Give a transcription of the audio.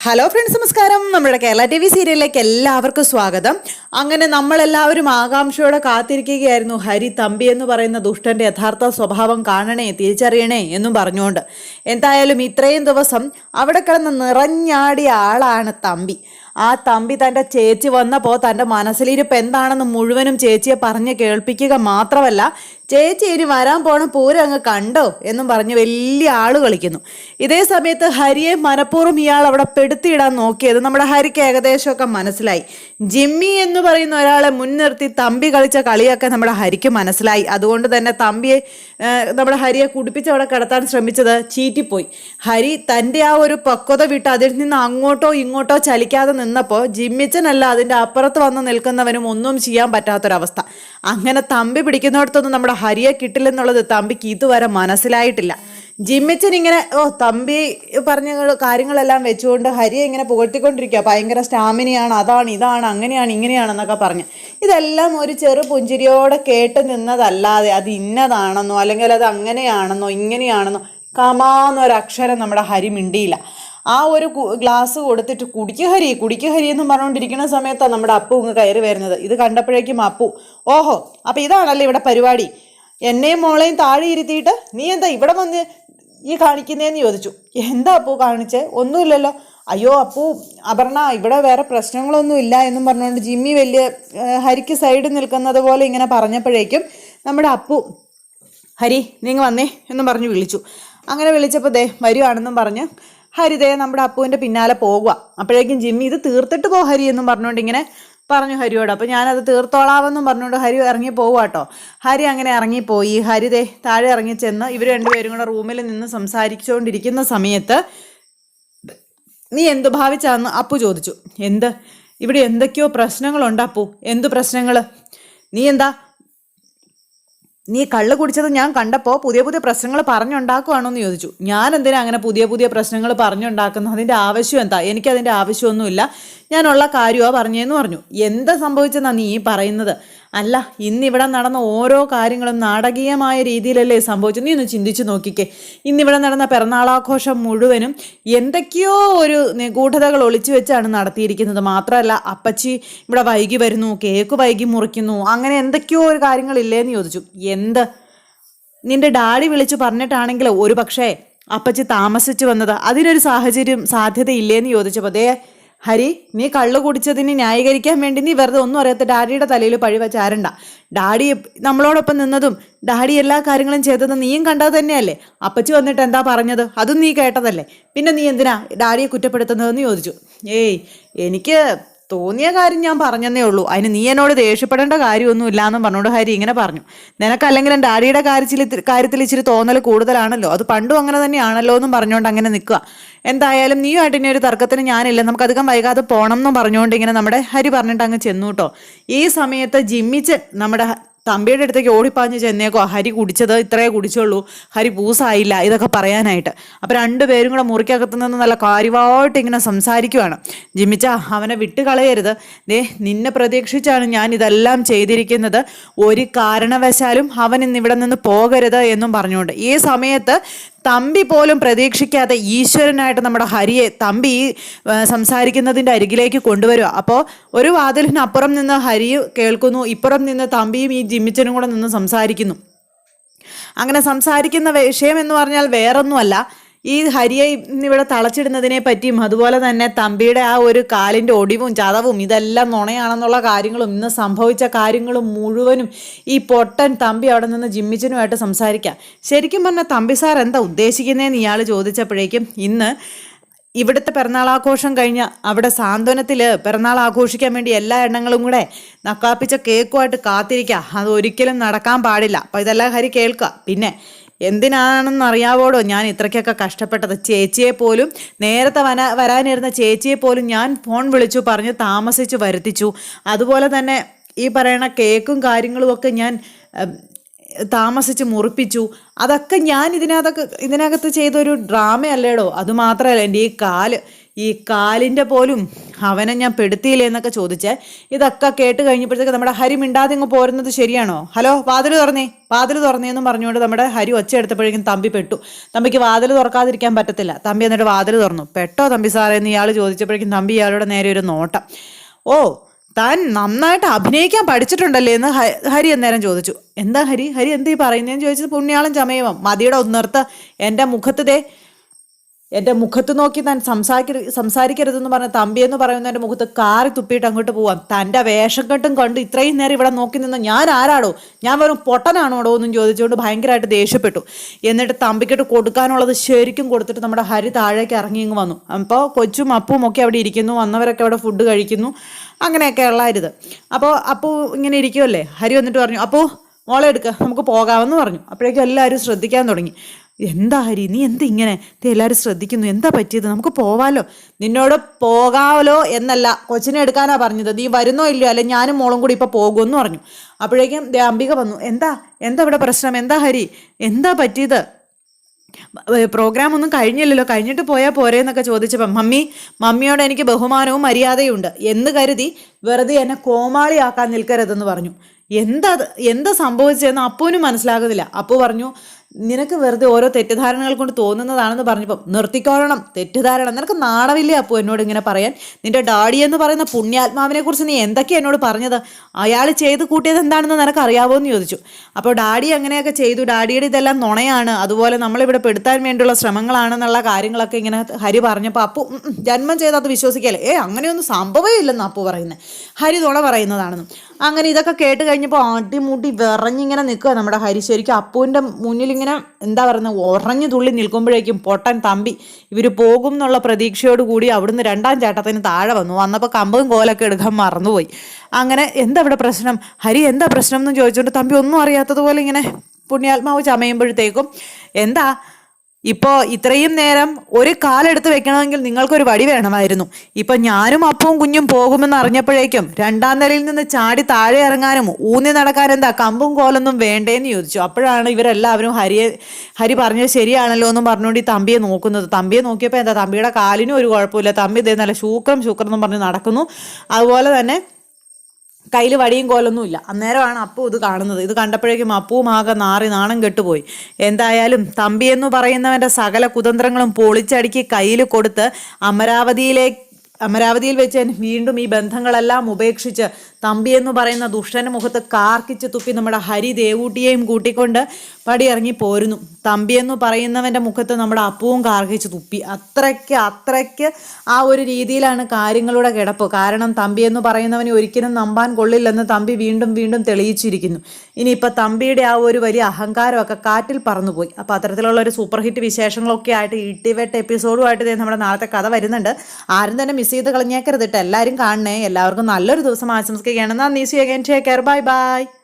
Hello friends നമസ്കാരം. നമ്മുടെ Kerala T V സീരിയലിലേക്ക് എല്ലാവർക്കും സ്വാഗതം. അങ്ങനെ നമ്മളെല്ലാവരും ആകാംക്ഷയോടെ കാത്തിരിക്കുകയായിരുന്നു. ഹരി തമ്പി എന്ന് പറയുന്ന ദുഷ്ടന്റെ യഥാർത്ഥ സ്വഭാവം കാണണേ തിരിച്ചറിയണേ എന്നും പറഞ്ഞുകൊണ്ട്. എന്തായാലും ഇത്രയും ദിവസം അവിടെ കിടന്ന് നിറഞ്ഞാടിയ ആളാണ് തമ്പി. ആ തമ്പി തന്റെ ചേച്ചി വന്നപ്പോൾ തന്റെ മനസ്സിലിരിപ്പ് എന്താണെന്ന് മുഴുവനും ചേച്ചിയെ പറഞ്ഞ് കേൾപ്പിക്കുക മാത്രമല്ല ചേച്ചി ഇനി വരാൻ പോണ പൂരം അങ്ങ് കണ്ടോ എന്നും പറഞ്ഞ് വലിയ ആൾ കളിക്കുന്നു. ഇതേ സമയത്ത് ഹരിയെ മനഃപൂർവം ഇയാൾ അവിടെ പെടുത്തിയിടാൻ നോക്കിയത് നമ്മുടെ ഹരിക്ക് ഏകദേശമൊക്കെ മനസ്സിലായി. ജിമ്മി എന്ന് പറയുന്ന ഒരാളെ മുൻനിർത്തി തമ്പി കളിച്ച കളിയൊക്കെ നമ്മുടെ ഹരിക്ക് മനസ്സിലായി. അതുകൊണ്ട് തന്നെ തമ്പിയെ നമ്മുടെ ഹരിയെ കുടിപ്പിച്ച് അവിടെ കിടത്താൻ ശ്രമിച്ചത് ചീറ്റിപ്പോയി. ഹരി തന്റെ ആ ഒരു പക്വത വിട്ട് അതിൽ നിന്ന് അങ്ങോട്ടോ ഇങ്ങോട്ടോ ചലിക്കാതെ നിന്നപ്പോൾ ജിമ്മിച്ചനല്ല അതിന്റെ അപ്പുറത്ത് വന്ന് നിൽക്കുന്നവനും ഒന്നും ചെയ്യാൻ പറ്റാത്തൊരവസ്ഥ. അങ്ങനെ തമ്പി പിടിക്കുന്നിടത്തൊന്നും നമ്മുടെ ഹരിയെ കിട്ടില്ലെന്നുള്ളത് തമ്പിക്ക് ഇതുവരെ മനസ്സിലായിട്ടില്ല. ജിമ്മിച്ചൻ ഇങ്ങനെ ഓ തമ്പി പറഞ്ഞ കാര്യങ്ങളെല്ലാം വെച്ചുകൊണ്ട് ഹരിയെ ഇങ്ങനെ പുകഴ്ത്തിക്കൊണ്ടിരിക്കുക ഭയങ്കര സ്റ്റാമിനയാണ് അതാണ് ഇതാണ് അങ്ങനെയാണ് ഇങ്ങനെയാണെന്നൊക്കെ പറഞ്ഞ്. ഇതെല്ലാം ഒരു ചെറു പുഞ്ചിരിയോടെ കേട്ട് നിന്നതല്ലാതെ അത് ഇന്നതാണെന്നോ അല്ലെങ്കിൽ അത് അങ്ങനെയാണെന്നോ ഇങ്ങനെയാണെന്നോ കമാന്നൊരക്ഷരം നമ്മുടെ ഹരി മിണ്ടിയില്ല. ആ ഒരു ഗ്ലാസ് കൊടുത്തിട്ട് കുടിക്ക് ഹരി കുടിക്ക് ഹരി എന്ന് പറഞ്ഞുകൊണ്ടിരിക്കുന്ന സമയത്താണ് നമ്മുടെ അപ്പു ഇങ്ങ് കയറി വരുന്നത്. ഇത് കണ്ടപ്പോഴേക്കും അപ്പു ഓഹോ അപ്പൊ ഇതാണല്ലേ ഇവിടെ പരിപാടി? എന്നെയും മോളെയും താഴെ ഇരുത്തിയിട്ട് നീ എന്താ ഇവിടെ വന്ന് ഈ കാണിക്കുന്നതെന്ന് ചോദിച്ചു. എന്താ അപ്പൂ കാണിച്ചേ? ഒന്നുമില്ലല്ലോ. അയ്യോ അപ്പൂ അപർണ ഇവിടെ വേറെ പ്രശ്നങ്ങളൊന്നും ഇല്ല എന്നും പറഞ്ഞുകൊണ്ട് ജിമ്മി വലിയ ഹരിക്ക് സൈഡ് നിൽക്കുന്നത് പോലെ ഇങ്ങനെ പറഞ്ഞപ്പോഴേക്കും നമ്മുടെ അപ്പു ഹരി നിങ്ങൾ വന്നേ എന്നും പറഞ്ഞ് വിളിച്ചു. അങ്ങനെ വിളിച്ചപ്പോൾ ദേ വരുവാണെന്നും പറഞ്ഞ് ഹരി ദേ നമ്മുടെ അപ്പുവിന്റെ പിന്നാലെ പോകുക അപ്പോഴേക്കും ജിമ്മി ഇത് തീർത്തിട്ട് പോ ഹരി എന്നും പറഞ്ഞുകൊണ്ട് ഇങ്ങനെ പറഞ്ഞു ഹരിയോട്. അപ്പോൾ ഞാനത് തീർത്തോളാവെന്നും പറഞ്ഞുകൊണ്ട് ഹരി ഇറങ്ങി പോവാട്ടോ ഹരി അങ്ങനെ ഇറങ്ങിപ്പോയി. ഹരിതേ താഴെ ഇറങ്ങി ചെന്ന് ഇവർ രണ്ടുപേരും കൂടെ റൂമിൽ നിന്ന് സംസാരിച്ചുകൊണ്ടിരിക്കുന്ന സമയത്ത് നീ എന്ത് ഭാവിച്ചാന്ന് അപ്പു ചോദിച്ചു. എന്ത്? ഇവിടെ എന്തൊക്കെയോ പ്രശ്നങ്ങളുണ്ട് അപ്പു. എന്ത് പ്രശ്നങ്ങൾ നീ എന്താ നീ കള്ള് കുടിച്ചത് ഞാൻ കണ്ടപ്പോൾ പുതിയ പുതിയ പ്രശ്നങ്ങൾ പറഞ്ഞുണ്ടാക്കുവാണോ എന്ന് ചോദിച്ചു. ഞാൻ എന്തിനാ അങ്ങനെ പുതിയ പുതിയ പ്രശ്നങ്ങൾ പറഞ്ഞുണ്ടാക്കുന്നത്? അതിന്റെ ആവശ്യം എന്താ? എനിക്ക് എനിക്കതിന്റെ ആവശ്യമൊന്നുമില്ല. ഞാനുള്ള കാര്യമാണ് പറഞ്ഞതെന്ന് പറഞ്ഞു. എന്താ സംഭവിച്ചെന്നാ നീ പറയുന്നത്? അല്ല ഇന്നിവിടെ നടന്ന ഓരോ കാര്യങ്ങളും നാടകീയമായ രീതിയിലല്ലേ സംഭവിച്ചു നീ ഒന്ന് ചിന്തിച്ചു നോക്കിക്കേ. ഇന്നിവിടെ നടന്ന പിറന്നാളാഘോഷം മുഴുവനും എന്തൊക്കെയോ ഒരു നിഗൂഢതകൾ ഒളിച്ചു വെച്ചാണ് നടത്തിയിരിക്കുന്നത്. മാത്രമല്ല അപ്പച്ചി ഇവിടെ വൈകി വരുന്നു കേക്ക് വൈകി മുറിക്കുന്നു അങ്ങനെ എന്തൊക്കെയോ ഒരു കാര്യങ്ങളില്ലേന്ന് ചോദിച്ചു. എന്ത്? നിന്റെ ഡാഡി വിളിച്ചു പറഞ്ഞിട്ടാണെങ്കിൽ ഒരു പക്ഷേ അപ്പച്ചി താമസിച്ചു വന്നത് അതിനൊരു സാഹചര്യം സാധ്യതയില്ലേന്ന് ചോദിച്ചപ്പോൾ ദേ ഹരി നീ കള്ളു കുടിച്ചതിന് ന്യായീകരിക്കാൻ വേണ്ടി നീ വെറുതെ ഒന്നും അറിയാത്ത ഡാഡിയുടെ തലയിൽ പഴി വെച്ചാരണ്ട ഡാഡി നമ്മളോടൊപ്പം നിന്നതും ഡാഡി എല്ലാ കാര്യങ്ങളും ചെയ്തതും നീയും കണ്ടത് തന്നെയല്ലേ? അപ്പച്ചി വന്നിട്ട് എന്താ പറഞ്ഞത്? അതും നീ കേട്ടതല്ലേ? പിന്നെ നീ എന്തിനാ ഡാഡിയെ കുറ്റപ്പെടുത്തുന്നതെന്ന് ചോദിച്ചു. ഏയ് എനിക്ക് തോന്നിയ കാര്യം ഞാൻ പറഞ്ഞതേ ഉള്ളൂ. അതിന് നീ എന്നോട് ദേഷ്യപ്പെടേണ്ട കാര്യമൊന്നും ഇല്ലാന്നും പറഞ്ഞോണ്ട് ഹരി ഇങ്ങനെ പറഞ്ഞു. നിനക്കല്ലെങ്കിൽ എന്റെ ഡാഡിയുടെ കാര്യത്തിൽ കാര്യത്തിൽ ഇച്ചിരി തോന്നൽ കൂടുതലാണല്ലോ. അത് പണ്ടും അങ്ങനെ തന്നെയാണല്ലോ എന്നും പറഞ്ഞുകൊണ്ട് അങ്ങനെ നിൽക്കുക. എന്തായാലും നീയുമായിട്ട് ഇനി ഒരു തർക്കത്തിന് ഞാനില്ല. നമുക്ക് അധികം വൈകാതെ പോകണം എന്നും പറഞ്ഞുകൊണ്ട് ഇങ്ങനെ നമ്മുടെ ഹരി പറഞ്ഞിട്ട് അങ്ങ് ചെന്നു കേട്ടോ. ഈ സമയത്ത് ജിമ്മിച്ചൻ നമ്മുടെ തമ്പിയുടെ അടുത്തേക്ക് ഓടിപ്പാഞ്ഞ് ചെന്നേക്കോ ഹരി കുടിച്ചത് ഇത്രയേ കുടിച്ചുള്ളൂ. ഹരി പൂസായില്ല. ഇതൊക്കെ പറയാനായിട്ട്. അപ്പം രണ്ടുപേരും കൂടെ മുറിക്കകത്ത് നിന്ന് നല്ല കാര്യമായിട്ട് ഇങ്ങനെ സംസാരിക്കുവാണ്. ജിമിച്ച അവനെ വിട്ട് കളയരുത്. ദേ നിന്നെ പ്രതീക്ഷിച്ചാണ് ഞാൻ ഇതെല്ലാം ചെയ്തിരിക്കുന്നത്. ഒരു കാരണവശാലും അവൻ ഇന്ന് ഇവിടെ നിന്ന് പോകരുത് എന്നും പറഞ്ഞുകൊണ്ട്. ഈ സമയത്ത് തമ്പി പോലും പ്രതീക്ഷിക്കാതെ ഈശ്വരനായിട്ട് നമ്മുടെ ഹരിയെ തമ്പി സംസാരിക്കുന്നതിന്റെ അരികിലേക്ക് കൊണ്ടുവരിക. അപ്പോൾ ഒരു വാതിലിനപ്പുറം നിന്ന് ഹരി കേൾക്കുന്നു ഇപ്പുറം നിന്ന് തമ്പിയും ഈ ജിമ്മിച്ചനും കൂടെ നിന്ന് സംസാരിക്കുന്നു. അങ്ങനെ സംസാരിക്കുന്ന വിഷയം എന്ന് പറഞ്ഞാൽ വേറൊന്നുമല്ല. ഈ ഹരിയെ ഇന്നിവിടെ തളച്ചിടുന്നതിനെ പറ്റിയും അതുപോലെ തന്നെ തമ്പിയുടെ ആ ഒരു കാലിന്റെ ഒടിവും ചതവും ഇതെല്ലാം നുണയാണെന്നുള്ള കാര്യങ്ങളും ഇന്ന് സംഭവിച്ച കാര്യങ്ങളും മുഴുവനും ഈ പൊട്ടൻ തമ്പി അവിടെ നിന്ന് ജിമ്മിച്ചനുമായിട്ട് സംസാരിക്കാം. ശരിക്കും പറഞ്ഞാൽ തമ്പി സാർ എന്താ ഉദ്ദേശിക്കുന്നതെന്ന് ഇയാൾ ചോദിച്ചപ്പോഴേക്കും ഇന്ന് ഇവിടുത്തെ പിറന്നാളാഘോഷം കഴിഞ്ഞ അവിടെ സാന്ത്വനത്തിൽ പിറന്നാൾ ആഘോഷിക്കാൻ വേണ്ടി എല്ലാ എണ്ണങ്ങളും കൂടെ നക്കാപ്പിച്ച കേക്കുമായിട്ട് കാത്തിരിക്കുക അത് ഒരിക്കലും നടക്കാൻ പാടില്ല. അപ്പോൾ ഇതെല്ലാം ഹരി കേൾക്കുക പിന്നെ എന്തിനാണെന്ന് അറിയാവോടോ? ഞാൻ ഇത്രയ്ക്കൊക്കെ കഷ്ടപ്പെട്ടത്. ചേച്ചിയെ പോലും നേരത്തെ വന വരാനിരുന്ന ചേച്ചിയെ പോലും ഞാൻ ഫോൺ വിളിച്ചു പറഞ്ഞു താമസിച്ചു വരുത്തിച്ചു. അതുപോലെ തന്നെ ഈ പറയണ കേക്കും കാര്യങ്ങളും ഒക്കെ ഞാൻ താമസിച്ച് മുറിപ്പിച്ചു. അതൊക്കെ ഞാൻ ഇതിനകത്തൊക്കെ ഇതിനകത്ത് ചെയ്തൊരു ഡ്രാമ അല്ലേടോ അതുമാത്രമല്ല എന്റെ ഈ കാൽ ഈ കാലിന്റെ പോലും അവനെ ഞാൻ പെടുത്തിയില്ലേ എന്നൊക്കെ ചോദിച്ച് ഇതൊക്കെ കേട്ട് കഴിഞ്ഞപ്പോഴത്തേക്ക് നമ്മുടെ ഹരി മിണ്ടാതെ ഇങ്ങ് പോരുന്നത് ശരിയാണോ? ഹലോ വാതിൽ തുറന്നേ. വാതിൽ തുറന്നേന്നും പറഞ്ഞുകൊണ്ട് നമ്മുടെ ഹരി ഒച്ച എടുത്തപ്പോഴേക്കും തമ്പി പെട്ടു. തമ്പിക്ക് വാതിൽ തുറക്കാതിരിക്കാൻ പറ്റത്തില്ല. തമ്പി എന്നിട്ട് വാതിൽ തുറന്നു. പെട്ടോ തമ്പി സാറേ എന്ന് ഇയാൾ ചോദിച്ചപ്പോഴേക്കും തമ്പി ഇയാളുടെ നേരെ ഒരു നോട്ടം. ഓ താൻ നന്നായിട്ട് അഭിനയിക്കാൻ പഠിച്ചിട്ടുണ്ടല്ലേ എന്ന് ഹരി അന്നേരം ചോദിച്ചു. എന്താ ഹരി? ഹരി എന്താ പറയുന്നതെന്ന് ചോദിച്ചത് പുണ്യാളം ചമയവം മതിയുടെ ഒന്നിർത്ത് എന്റെ മുഖത്ത് ദേ എന്റെ മുഖത്ത് നോക്കി ഞാൻ സംസാരിക്കരു സംസാരിക്കരുതെന്ന് പറഞ്ഞ തമ്പി എന്ന് പറയുന്ന എന്റെ മുഖത്ത് കാറി തുപ്പിയിട്ട് അങ്ങോട്ട് പോവാം. തന്റെ വേഷം കെട്ടും കണ്ട് ഇത്രയും നേരം ഇവിടെ നോക്കി നിന്ന് ഞാൻ ആരാടോ? ഞാൻ വെറും പൊട്ടനാണോടോ എന്നും ചോദിച്ചുകൊണ്ട് ഭയങ്കരമായിട്ട് ദേഷ്യപ്പെട്ടു. എന്നിട്ട് തമ്പിക്കിട്ട് കൊടുക്കാനുള്ളത് ശരിക്കും കൊടുത്തിട്ട് നമ്മുടെ ഹരി താഴേക്ക് ഇറങ്ങി ഇങ്ങ് വന്നു. അപ്പോൾ കൊച്ചും അപ്പും ഒക്കെ അവിടെ ഇരിക്കുന്നു. വന്നവരൊക്കെ അവിടെ ഫുഡ് കഴിക്കുന്നു. അങ്ങനെയൊക്കെ ഉള്ളായിരുത് അപ്പോൾ അപ്പു ഇങ്ങനെ ഇരിക്കുമല്ലേ ഹരി വന്നിട്ട് പറഞ്ഞു അപ്പോൾ മോളെ എടുക്കുക നമുക്ക് പോകാമെന്ന് പറഞ്ഞു. അപ്പോഴേക്കും എല്ലാവരും ശ്രദ്ധിക്കാൻ തുടങ്ങി. എന്താ ഹരി നീ എന്താ ഇങ്ങനെ? എല്ലാവരും ശ്രദ്ധിക്കുന്നു. എന്താ പറ്റിയത്? നമുക്ക് പോവാലോ? നിന്നോട് പോകാമല്ലോ എന്നല്ല. കൊച്ചിനെ എടുക്കാനാ പറഞ്ഞത്. നീ വരുന്നോ ഇല്ലയോ? അല്ലെ ഞാനും മോളും കൂടി ഇപ്പോൾ പോകുമെന്ന് പറഞ്ഞു. അപ്പോഴേക്കും അംബിക വന്നു. എന്താ? എന്താ ഇവിടെ പ്രശ്നം? എന്താ ഹരി? എന്താ പറ്റിയത്? പ്രോഗ്രാം ഒന്നും കഴിഞ്ഞില്ലല്ലോ. കഴിഞ്ഞിട്ട് പോയാൽ പോരെ എന്നൊക്കെ ചോദിച്ചപ്പം മമ്മി മമ്മിയോട് എനിക്ക് ബഹുമാനവും മര്യാദയും ഉണ്ട് എന്ന് കരുതി വെറുതെ എന്നെ കോമാളിയാക്കാൻ നിൽക്കരുതെന്ന് പറഞ്ഞു. എന്താ എന്താ സംഭവിച്ചതെന്ന് അപ്പുവിനും മനസ്സിലാകുന്നില്ല. അപ്പു പറഞ്ഞു നിനക്ക് വെറുതെ ഓരോ തെറ്റിദ്ധാരണകൾ കൊണ്ട് തോന്നുന്നതാണെന്ന് പറഞ്ഞപ്പം നിർത്തിക്കോളണം തെറ്റിദ്ധാരണ. നിനക്ക് നാണവില്ലേ അപ്പു എന്നോട് ഇങ്ങനെ പറയാൻ? നിന്റെ ഡാഡി എന്ന് പറയുന്ന പുണ്യാത്മാവിനെ കുറിച്ച് നീ എന്തൊക്കെയാണ് എന്നോട് പറഞ്ഞത്? അയാൾ ചെയ്ത് കൂട്ടിയത് എന്താണെന്ന് നിനക്ക് അറിയാവോ എന്ന് ചോദിച്ചു. അപ്പോൾ ഡാഡി അങ്ങനെയൊക്കെ ചെയ്തു. ഡാഡിയുടെ ഇതെല്ലാം നുണയാണ്. അതുപോലെ നമ്മളിവിടെ പെടുത്താൻ വേണ്ടിയുള്ള ശ്രമങ്ങളാണെന്നുള്ള കാര്യങ്ങളൊക്കെ ഇങ്ങനെ ഹരി പറഞ്ഞപ്പോൾ അപ്പു ജന്മം ചെയ്ത് അത് വിശ്വസിക്കല്ലേ? ഏ അങ്ങനെയൊന്നും സംഭവമേ ഇല്ലെന്ന് അപ്പു പറയുന്നത് ഹരി നുണ പറയുന്നതാണെന്നും. അങ്ങനെ ഇതൊക്കെ കേട്ട് കഴിഞ്ഞപ്പോൾ അടിമുടി വിറഞ്ഞിങ്ങനെ നിൽക്കുക നമ്മുടെ ഹരി. ശരിക്കും അപ്പുവിന്റെ മുന്നിൽ ഇങ്ങനെ എന്താ പറയുന്നത് ഉറഞ്ഞു തുള്ളി നിൽക്കുമ്പോഴേക്കും പൊട്ടൻ തമ്പി ഇവർ പോകും എന്നുള്ള പ്രതീക്ഷയോട് കൂടി അവിടുന്ന് രണ്ടാം ചേട്ടത്തിന് താഴെ വന്നു. വന്നപ്പോൾ കമ്പും കോലൊക്കെ എടുക്കാൻ മറന്നുപോയി. അങ്ങനെ എന്താ ഇവിടെ പ്രശ്നം? ഹരി എന്താ പ്രശ്നം എന്ന് ചോദിച്ചുകൊണ്ട് തമ്പി ഒന്നും അറിയാത്തതുപോലെ ഇങ്ങനെ പുണ്യാത്മാവ് ചമയുമ്പോഴത്തേക്കും എന്താ ഇപ്പോൾ ഇത്രയും നേരം ഒരു കാലെടുത്ത് വെക്കണമെങ്കിൽ നിങ്ങൾക്കൊരു വടി വേണമായിരുന്നു. ഇപ്പൊ ഞാനും അപ്പവും കുഞ്ഞും പോകുമെന്ന് അറിഞ്ഞപ്പോഴേക്കും രണ്ടാം നിലയിൽ നിന്ന് ചാടി താഴെ ഇറങ്ങാനും ഊന്നി നടക്കാൻ എന്താ കമ്പും കോലൊന്നും വേണ്ടേന്ന് ചോദിച്ചു. അപ്പോഴാണ് ഇവരെല്ലാവരും ഹരിയെ ഹരി പറഞ്ഞത് ശരിയാണല്ലോ എന്നും പറഞ്ഞുകൊണ്ട് ഈ തമ്പിയെ നോക്കുന്നത്. തമ്പിയെ നോക്കിയപ്പോൾ എന്താ തമ്പിയുടെ കാലിനും ഒരു കുഴപ്പമില്ല. തമ്പി ഇതേ നല്ല ശൂക്രം ശൂക്രം എന്നും പറഞ്ഞ് നടക്കുന്നു. അതുപോലെ തന്നെ കയ്യിൽ വടിയും കോലൊന്നും ഇല്ല. അന്നേരമാണ് അപ്പു ഇത് കാണുന്നത്. ഇത് കണ്ടപ്പോഴേക്കും അപ്പൂ ആകെ നാറി നാണം കെട്ടുപോയി. എന്തായാലും തമ്പി എന്ന് പറയുന്നവന്റെ സകല കുതന്ത്രങ്ങളും പൊളിച്ചടുക്കി കയ്യിൽ കൊടുത്ത് അമരാവതിയിലേക്ക് അമരാവതിയിൽ വെച്ച് വീണ്ടും ഈ ബന്ധങ്ങളെല്ലാം ഉപേക്ഷിച്ച് തമ്പി എന്ന് പറയുന്ന ദുഷ്ടന് മുഖത്ത് കാർക്കിച്ച് തുപ്പി നമ്മുടെ ഹരി ദേവൂട്ടിയെയും കൂട്ടിക്കൊണ്ട് പടിയിറങ്ങി പോരുന്നു. തമ്പി എന്ന് പറയുന്നവന്റെ മുഖത്ത് നമ്മുടെ അപ്പവും കാർക്കിച്ച് തുപ്പി. അത്രയ്ക്ക് അത്രയ്ക്ക് ആ ഒരു രീതിയിലാണ് കാര്യങ്ങളുടെ കിടപ്പ്. കാരണം തമ്പി എന്ന് പറയുന്നവനെ ഒരിക്കലും നമ്പാൻ കൊള്ളില്ലെന്ന് തമ്പി വീണ്ടും വീണ്ടും തെളിയിച്ചിരിക്കുന്നു. ഇനിയിപ്പോൾ തമ്പിയുടെ ആ ഒരു വലിയ അഹങ്കാരമൊക്കെ കാറ്റിൽ പറന്നുപോയി. അപ്പോൾ അത്തരത്തിലുള്ള ഒരു സൂപ്പർ ഹിറ്റ് വിശേഷങ്ങളൊക്കെ ആയിട്ട് ഇട്ടിവെട്ട് എപ്പിസോഡുമായിട്ട് നമ്മുടെ നാളത്തെ കഥ വരുന്നുണ്ട്. ആരും തന്നെ മിസ് ചെയ്ത് കളഞ്ഞേക്കരുത് എല്ലാവരും കാണണേ. എല്ലാവർക്കും നല്ലൊരു ദിവസം ആശംസിക്കുകയാണ് നന്ദി see again. Take care bye bye